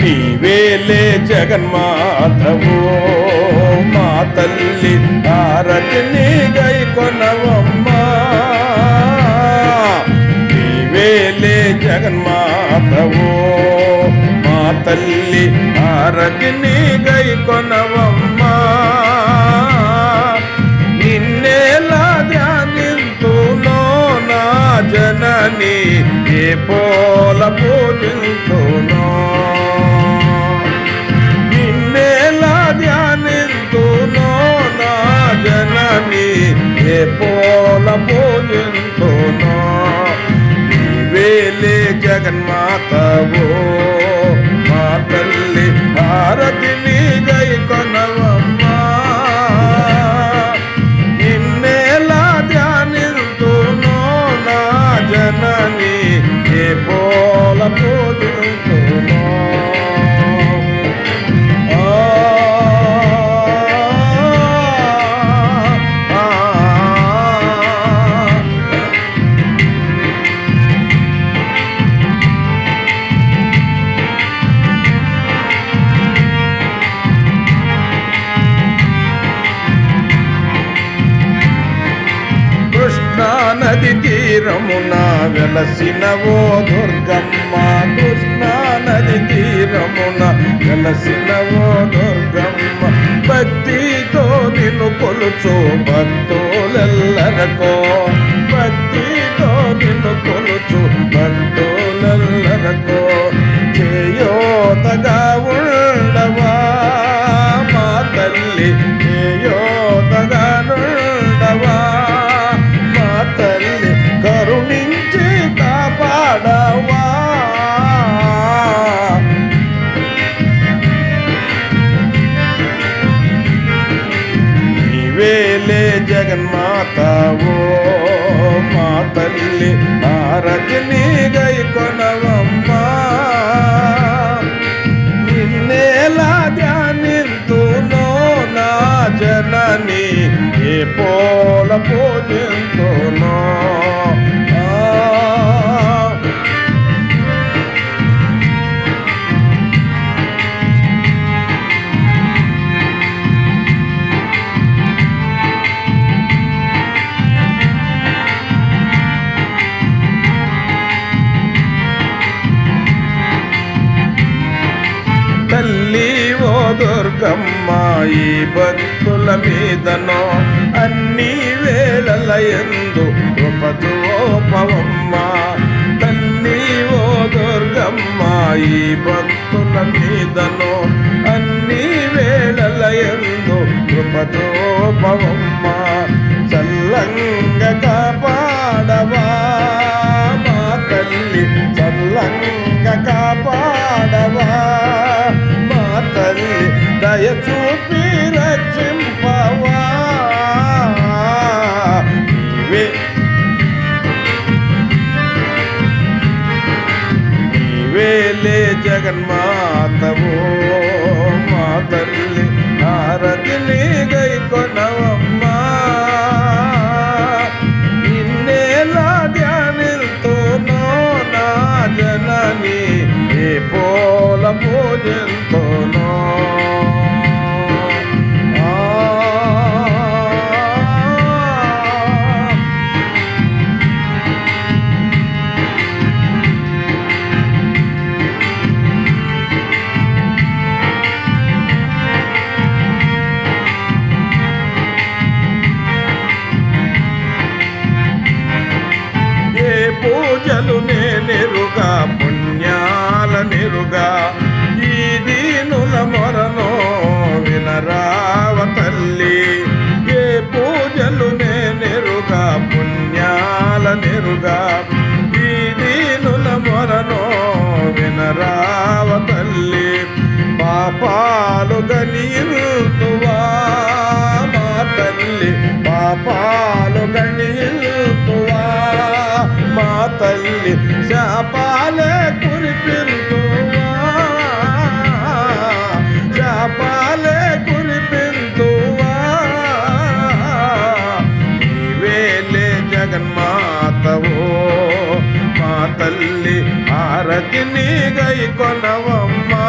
నీవేలే జగన్మాతవు మా తల్లి ఆరతిని గై కొనవమ్మా. నీవేలే జగన్మాతవు మా తల్లి ఆరతిని గై కొనవమ్మ. పూజింతునో నిన్నేలా ధ్యానింతునో నా జనని? ఏ పోల పూజింతునో నీవేలే జగన్మాతవో తీరమున వెలసిన ఓ దుర్గమ్మ కృష్ణా నది తీరమున వెలసిన ఓ దుర్గమ్మ. భక్తితో నిన్ను కొలుచో భక్తులెల్లరకో భక్తి జగన్మాతావో మా తల్లి ఆరతిని గై కొనవమ్మా. నిన్నేలా ధ్యానింతునో నా జనని ఏ పోల పూజింతునో దుర్గమ్మ ఈ భక్తుల మీదనో అన్ని వేళల ఎందు కృపతోపవమ్మ తల్లి ఓ దుర్గమ్మ ఈ భక్తుల మీదనో అన్ని వేళల ఎందు కృపతోపవమ్మ చల్లంగ కాపాడవా మా తల్లి చల్లంగ కాపాడవా? దయ చూపి రక్షింపవా నీవే నీవేలే జగన్మాతవో మా తల్లి ఆరతిని గై కొనవమ్మా. నిన్నేలా ధ్యానిల్తోనో నా జనని ఏ పోల పుణ్యాల ఈ దీనుల మొరనో వినరావ తల్లి పాపాలు గనియుతువా? మా తల్లి పాపాలు గనియుతువా? మా తల్లి నీగై కొనవమ్మా.